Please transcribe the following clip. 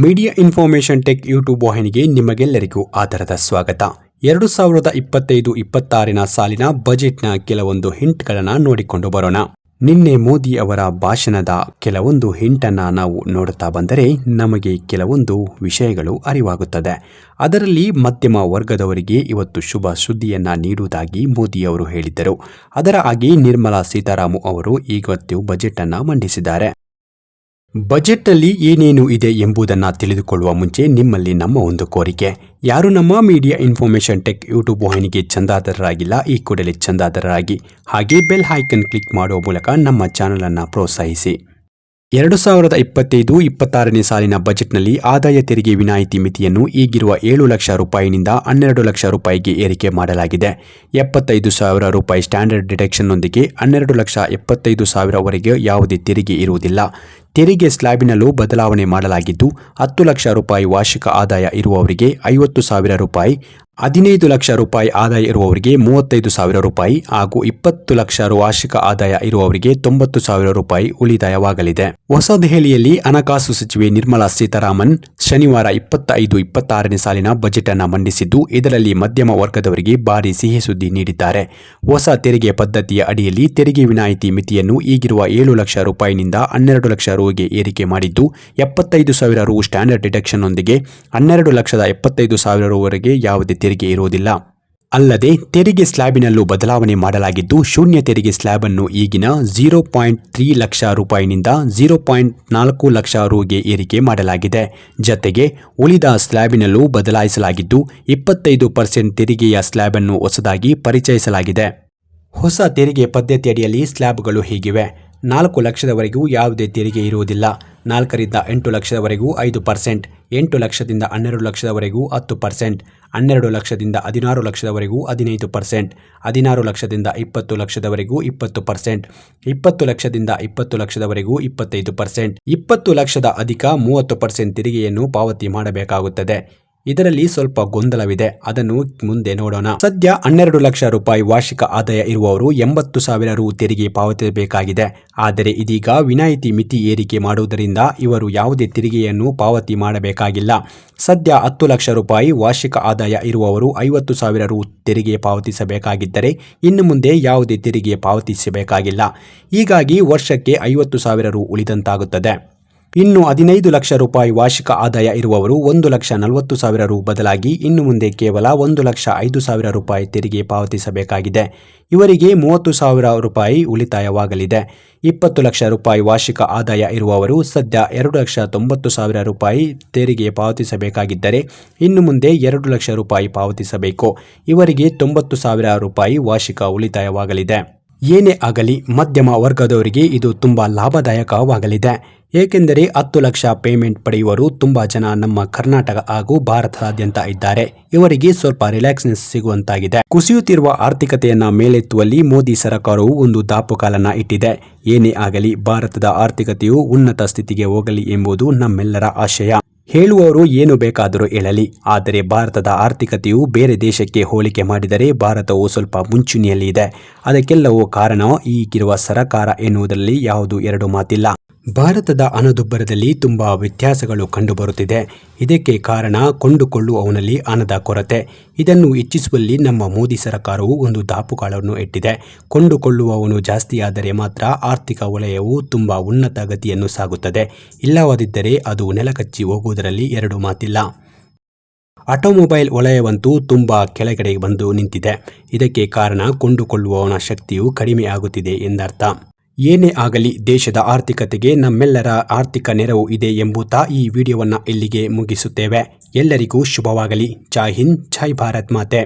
Media information tech YouTube ವಾಹಿನಿಗೆ ನಿಮಗೆಲ್ಲರಿಗೂ ಆಧಾರದ ಸ್ವಾಗತ. ಎರಡು ಸಾವಿರದ ಇಪ್ಪತ್ತೈದು ಇಪ್ಪತ್ತಾರಿನ ಸಾಲಿನ ಬಜೆಟ್ನ ಕೆಲವೊಂದು ಹಿಂಟ್ಗಳನ್ನು ನೋಡಿಕೊಂಡು ಬರೋಣ. ನಿನ್ನೆ ಮೋದಿ ಅವರ ಭಾಷಣದ ಕೆಲವೊಂದು ಹಿಂಟನ್ನು ನಾವು ನೋಡುತ್ತಾ ಬಂದರೆ ನಮಗೆ ಕೆಲವೊಂದು ವಿಷಯಗಳು ಅರಿವಾಗುತ್ತದೆ. ಅದರಲ್ಲಿ ಮಧ್ಯಮ ವರ್ಗದವರಿಗೆ ಇವತ್ತು ಶುಭ ಸುದ್ದಿಯನ್ನ ನೀಡುವುದಾಗಿ ಮೋದಿ ಅವರು ಹೇಳಿದ್ದರು. ಅದರ ಹಾಗೆ ನಿರ್ಮಲಾ ಸೀತಾರಾಮು ಅವರು ಇವತ್ತು ಬಜೆಟ್ ಅನ್ನ ಮಂಡಿಸಿದ್ದಾರೆ. ಬಜೆಟ್ನಲ್ಲಿ ಏನೇನು ಇದೆ ಎಂಬುದನ್ನು ತಿಳಿದುಕೊಳ್ಳುವ ಮುಂಚೆ ನಿಮ್ಮಲ್ಲಿ ನಮ್ಮ ಒಂದು ಕೋರಿಕೆ. ಯಾರು ನಮ್ಮ ಮೀಡಿಯಾ ಇನ್ಫಾರ್ಮೇಷನ್ ಟೆಕ್ ಯೂಟ್ಯೂಬ್ ವಾಹಿನಿಗೆ ಚಂದಾದಾರರಾಗಿಲ್ಲ ಈ ಕೂಡಲೇ ಚಂದಾದಾರರಾಗಿ ಹಾಗೆ ಬೆಲ್ ಹೈಕನ್ ಕ್ಲಿಕ್ ಮಾಡುವ ಮೂಲಕ ನಮ್ಮ ಚಾನಲನ್ನು ಪ್ರೋತ್ಸಾಹಿಸಿ. ಎರಡು ಸಾವಿರದ ಇಪ್ಪತ್ತೈದು ಇಪ್ಪತ್ತಾರನೇ ಸಾಲಿನ ಬಜೆಟ್ನಲ್ಲಿ ಆದಾಯ ತೆರಿಗೆ ವಿನಾಯಿತಿ ಮಿತಿಯನ್ನು ಈಗಿರುವ ಏಳು ಲಕ್ಷ ರೂಪಾಯಿನಿಂದ ಹನ್ನೆರಡು ಲಕ್ಷ ರೂಪಾಯಿಗೆ ಏರಿಕೆ ಮಾಡಲಾಗಿದೆ. ಎಪ್ಪತ್ತೈದು ಸಾವಿರ ರೂಪಾಯಿ ಸ್ಟ್ಯಾಂಡರ್ಡ್ ಡಿಡಕ್ಷನ್ನೊಂದಿಗೆ ಹನ್ನೆರಡು ಲಕ್ಷ ಎಪ್ಪತ್ತೈದು ಸಾವಿರವರೆಗೆ ಯಾವುದೇ ತೆರಿಗೆ ಇರುವುದಿಲ್ಲ. ತೆರಿಗೆ ಸ್ಲ್ಯಾಬಿನಲ್ಲೂ ಬದಲಾವಣೆ ಮಾಡಲಾಗಿದ್ದು, ಹತ್ತು ಲಕ್ಷ ರೂಪಾಯಿ ವಾರ್ಷಿಕ ಆದಾಯ ಇರುವವರಿಗೆ ಐವತ್ತು ಸಾವಿರ ರೂಪಾಯಿ, ಹದಿನೈದು ಲಕ್ಷ ರೂಪಾಯಿ ಆದಾಯ ಇರುವವರಿಗೆ ಮೂವತ್ತೈದು ಸಾವಿರ ರೂಪಾಯಿ ಹಾಗೂ ಇಪ್ಪತ್ತು ಲಕ್ಷ ವಾರ್ಷಿಕ ಆದಾಯ ಇರುವವರಿಗೆ ತೊಂಬತ್ತು ಸಾವಿರ ರೂಪಾಯಿ ಉಳಿತಾಯವಾಗಲಿದೆ ಹೊಸ ದೆಹಲಿಯಲ್ಲಿ ಹಣಕಾಸು ಸಚಿವೆ ನಿರ್ಮಲಾ ಸೀತಾರಾಮನ್ ಶನಿವಾರ ಇಪ್ಪತ್ತೈದು, ಇಪ್ಪತ್ತಾರನೇ ಸಾಲಿನ ಬಜೆಟ್ ಅನ್ನು ಮಂಡಿಸಿದ್ದು, ಇದರಲ್ಲಿ ಮಧ್ಯಮ ವರ್ಗದವರಿಗೆ ಭಾರಿ ಸಿಹಿ ಸುದ್ದಿ ನೀಡಿದ್ದಾರೆ. ಹೊಸ ತೆರಿಗೆ ಪದ್ಧತಿಯ ಅಡಿಯಲ್ಲಿ ತೆರಿಗೆ ವಿನಾಯಿತಿ ಮಿತಿಯನ್ನು ಈಗಿರುವ ಏಳು ಲಕ್ಷ ರೂಪಾಯಿನಿಂದ ಹನ್ನೆರಡು ಲಕ್ಷ ರುಗೆ ಏರಿಕೆ ಮಾಡಿದ್ದು ಎಪ್ಪತ್ತೈದು ಸಾವಿರ ರು ಸ್ಟ್ಯಾಂಡರ್ಡ್ ಡಿಡಕ್ಷನ್ನೊಂದಿಗೆ ಹನ್ನೆರಡು ಲಕ್ಷದ ಎಪ್ಪತ್ತೈದು ಸಾವಿರ ರುವರೆಗೆ ಯಾವುದೇ ತೆರಿಗೆ ಇರುವುದಿಲ್ಲ. ಅಲ್ಲದೆ, ತೆರಿಗೆ ಸ್ಲ್ಯಾಬಿನಲ್ಲೂ ಬದಲಾವಣೆ ಮಾಡಲಾಗಿದ್ದು, ಶೂನ್ಯ ತೆರಿಗೆ ಸ್ಲ್ಯಾಬ್ ಅನ್ನು ಈಗಿನ zero point three lakh ರೂಪಾಯಿನಿಂದ zero point ನಾಲ್ಕು ಲಕ್ಷ ರೂಗೆ ಏರಿಕೆ ಮಾಡಲಾಗಿದೆ. ಜತೆಗೆ, ಉಳಿದ ಸ್ಲ್ಯಾಬಿನಲ್ಲೂ ಬದಲಾಯಿಸಲಾಗಿದ್ದು, ಇಪ್ಪತ್ತೈದು ಪರ್ಸೆಂಟ್ ತೆರಿಗೆಯ ಸ್ಲ್ಯಾಬ್ ಅನ್ನು ಹೊಸದಾಗಿ ಪರಿಚಯಿಸಲಾಗಿದೆ. ಹೊಸ ತೆರಿಗೆ ಪದ್ಧತಿಯಡಿಯಲ್ಲಿ ಸ್ಲ್ಯಾಬ್ಗಳು ಹೀಗಿವೆ? ನಾಲ್ಕು ಲಕ್ಷದವರೆಗೂ ಯಾವುದೇ ತೆರಿಗೆ ಇರುವುದಿಲ್ಲ. ನಾಲ್ಕರಿಂದ ಎಂಟು ಲಕ್ಷದವರೆಗೂ ಐದು ಪರ್ಸೆಂಟ್, ಎಂಟು ಲಕ್ಷದಿಂದ ಹನ್ನೆರಡು ಲಕ್ಷದವರೆಗೂ ಹತ್ತು ಪರ್ಸೆಂಟ್, ಹನ್ನೆರಡು ಲಕ್ಷದಿಂದ ಹದಿನಾರು ಲಕ್ಷದವರೆಗೂ ಹದಿನೈದು ಪರ್ಸೆಂಟ್, ಹದಿನಾರು ಲಕ್ಷದಿಂದ ಇಪ್ಪತ್ತು ಲಕ್ಷದವರೆಗೂ ಇಪ್ಪತ್ತು ಪರ್ಸೆಂಟ್, ಇಪ್ಪತ್ತು ಲಕ್ಷದಿಂದ ಇಪ್ಪತ್ತು ಲಕ್ಷದವರೆಗೂ ಇಪ್ಪತ್ತೈದು ಪರ್ಸೆಂಟ್, ಇಪ್ಪತ್ತು ಲಕ್ಷದ ಅಧಿಕ ಮೂವತ್ತು ಪರ್ಸೆಂಟ್ ತೆರಿಗೆಯನ್ನು ಪಾವತಿ ಮಾಡಬೇಕಾಗುತ್ತದೆ. ಇದರಲ್ಲಿ ಸ್ವಲ್ಪ ಗೊಂದಲವಿದೆ. ಅದನ್ನು ಮುಂದೆ ನೋಡೋಣ. ಸದ್ಯ ಹನ್ನೆರಡು ಲಕ್ಷ ರೂಪಾಯಿ ವಾರ್ಷಿಕ ಆದಾಯ ಇರುವವರು ಎಂಬತ್ತು ಸಾವಿರ ರು ತೆರಿಗೆ ಪಾವತಿಸಬೇಕಾಗಿದೆ. ಆದರೆ ಇದೀಗ ವಿನಾಯಿತಿ ಮಿತಿ ಏರಿಕೆ ಮಾಡುವುದರಿಂದ ಇವರು ಯಾವುದೇ ತೆರಿಗೆಯನ್ನು ಪಾವತಿ ಮಾಡಬೇಕಾಗಿಲ್ಲ. ಸದ್ಯ ಹತ್ತು ಲಕ್ಷ ರೂಪಾಯಿ ವಾರ್ಷಿಕ ಆದಾಯ ಇರುವವರು ಐವತ್ತು ಸಾವಿರ ರು ತೆರಿಗೆ ಪಾವತಿಸಬೇಕಾಗಿದ್ದರೆ ಇನ್ನು ಮುಂದೆ ಯಾವುದೇ ತೆರಿಗೆ ಪಾವತಿಸಬೇಕಾಗಿಲ್ಲ. ಹೀಗಾಗಿ ವರ್ಷಕ್ಕೆ ಐವತ್ತು ಸಾವಿರ ರು ಉಳಿದಂತಾಗುತ್ತದೆ. ಇನ್ನು ಹದಿನೈದು ಲಕ್ಷ ರೂಪಾಯಿ ವಾರ್ಷಿಕ ಆದಾಯ ಇರುವವರು ಒಂದು ಲಕ್ಷ ನಲವತ್ತು ಸಾವಿರ ರು ಬದಲಾಗಿ ಇನ್ನು ಮುಂದೆ ಕೇವಲ ಒಂದು ಲಕ್ಷ ಐದು ಸಾವಿರ ರೂಪಾಯಿ ತೆರಿಗೆ ಪಾವತಿಸಬೇಕಾಗಿದೆ. ಇವರಿಗೆ ಮೂವತ್ತು ಸಾವಿರ ರೂಪಾಯಿ ಉಳಿತಾಯವಾಗಲಿದೆ. ಇಪ್ಪತ್ತು ಲಕ್ಷ ರೂಪಾಯಿ ವಾರ್ಷಿಕ ಆದಾಯ ಇರುವವರು ಸದ್ಯ ಎರಡು ಲಕ್ಷ ತೊಂಬತ್ತು ಸಾವಿರ ರೂಪಾಯಿ ತೆರಿಗೆ ಪಾವತಿಸಬೇಕಾಗಿದ್ದರೆ ಇನ್ನು ಮುಂದೆ ಎರಡು ಲಕ್ಷ ರೂಪಾಯಿ ಪಾವತಿಸಬೇಕು. ಇವರಿಗೆ ತೊಂಬತ್ತು ಸಾವಿರ ರೂಪಾಯಿ ವಾರ್ಷಿಕ ಉಳಿತಾಯವಾಗಲಿದೆ. ಏನೇ ಆಗಲಿ ಮಧ್ಯಮ ವರ್ಗದವರಿಗೆ ಇದು ತುಂಬ ಲಾಭದಾಯಕವಾಗಲಿದೆ. ಏಕೆಂದರೆ ಹತ್ತು ಲಕ್ಷ ಪೇಮೆಂಟ್ ಪಡೆಯುವರು ತುಂಬ ಜನ ನಮ್ಮ ಕರ್ನಾಟಕ ಹಾಗೂ ಭಾರತದಾದ್ಯಂತ ಇದ್ದಾರೆ. ಇವರಿಗೆ ಸ್ವಲ್ಪ ರಿಲ್ಯಾಕ್ಸ್ನೆಸ್ ಸಿಗುವಂತಾಗಿದೆ. ಕುಸಿಯುತ್ತಿರುವ ಆರ್ಥಿಕತೆಯನ್ನ ಮೇಲೆತ್ತುವಲ್ಲಿ ಮೋದಿ ಸರ್ಕಾರವು ಒಂದು ದಾಪುಕಾಲನ್ನ ಇಟ್ಟಿದೆ. ಏನೇ ಆಗಲಿ ಭಾರತದ ಆರ್ಥಿಕತೆಯು ಉನ್ನತ ಸ್ಥಿತಿಗೆ ಹೋಗಲಿ ಎಂಬುದು ನಮ್ಮೆಲ್ಲರ ಆಶಯ. ಹೇಳುವವರು ಏನು ಬೇಕಾದರೂ ಹೇಳಲಿ. ಆದರೆ ಭಾರತದ ಆರ್ಥಿಕತೆಯು ಬೇರೆ ದೇಶಕ್ಕೆ ಹೋಲಿಕೆ ಮಾಡಿದರೆ ಭಾರತವು ಸ್ವಲ್ಪ ಮುಂಚೂಣಿಯಲ್ಲಿ ಇದೆ ಅದಕ್ಕೆಲ್ಲವೂ ಕಾರಣ ಈಗಿರುವ ಸರಕಾರ ಎನ್ನುವುದರಲ್ಲಿ ಯಾವುದು ಎರಡು ಮಾತಿಲ್ಲ. ಭಾರತದ ಹಣದುಬ್ಬರದಲ್ಲಿ ತುಂಬ ವ್ಯತ್ಯಾಸಗಳು ಕಂಡುಬರುತ್ತಿದೆ. ಇದಕ್ಕೆ ಕಾರಣ ಕೊಂಡುಕೊಳ್ಳುವವನಲ್ಲಿ ಹಣದ ಕೊರತೆ. ಇದನ್ನು ಹೆಚ್ಚಿಸುವಲ್ಲಿ ನಮ್ಮ ಮೋದಿ ಸರ್ಕಾರವು ಒಂದು ದಾಪುಗಾಳವನ್ನು ಇಟ್ಟಿದೆ ಕೊಂಡುಕೊಳ್ಳುವವನು ಜಾಸ್ತಿಯಾದರೆ ಮಾತ್ರ ಆರ್ಥಿಕ ವಲಯವು ತುಂಬ ಉನ್ನತ ಗತಿಯನ್ನು ಸಾಗುತ್ತದೆ. ಇಲ್ಲವಾದಿದ್ದರೆ ಅದು ನೆಲಕಚ್ಚಿ ಹೋಗುವುದರಲ್ಲಿ ಎರಡು ಮಾತಿಲ್ಲ. ಆಟೋಮೊಬೈಲ್ ವಲಯವಂತೂ ತುಂಬ ಕೆಳಗಡೆ ಬಂದು ನಿಂತಿದೆ. ಇದಕ್ಕೆ ಕಾರಣ ಕೊಂಡುಕೊಳ್ಳುವವನ ಶಕ್ತಿಯು ಕಡಿಮೆ ಆಗುತ್ತಿದೆ ಎಂದರ್ಥ. ಏನೇ ಆಗಲಿ ದೇಶದ ಆರ್ಥಿಕತೆಗೆ ನಮ್ಮೆಲ್ಲರ ಆರ್ಥಿಕ ನೆರವು ಇದೆ ಎಂಬುತ್ತಾ ಈ ವಿಡಿಯೋವನ್ನು ಇಲ್ಲಿಗೆ ಮುಗಿಸುತ್ತೇವೆ. ಎಲ್ಲರಿಗೂ ಶುಭವಾಗಲಿ. ಜೈ ಹಿಂದ್, ಜೈ ಭಾರತ್ ಮಾತೆ.